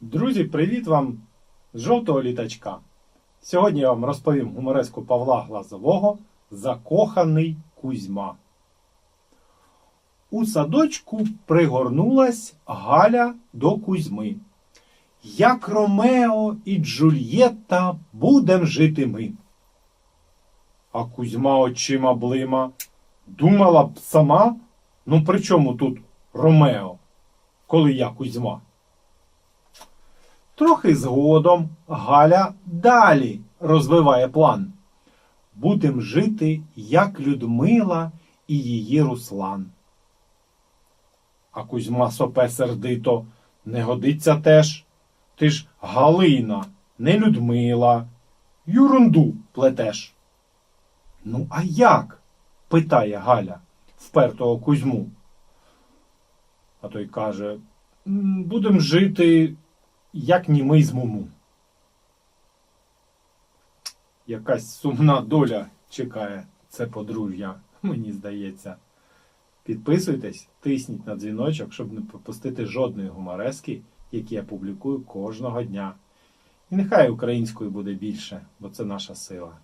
Друзі, привіт вам з жовтого літачка. Сьогодні я вам розповім гумореску Павла Глазового Закоханий Кузьма. У садочку пригорнулась Галя до Кузьми. Як Ромео і Джульєтта будем жити ми. А Кузьма очима блима. Думала б сама, ну при чому тут Ромео, коли я Кузьма? Трохи згодом Галя далі розвиває план. Будем жити, як Людмила і її Руслан. А Кузьма сопе сердито не годиться теж. Ти ж Галина, не Людмила. Юрунду плетеш. Ну, а як? питає Галя впертого Кузьму. А той каже: «М, будем жити, як німий з муму. Якась сумна доля чекає це подружжя, мені здається. Підписуйтесь, тисніть на дзвіночок, щоб не пропустити жодної гуморески, які я публікую кожного дня. І нехай українською буде більше, бо це наша сила.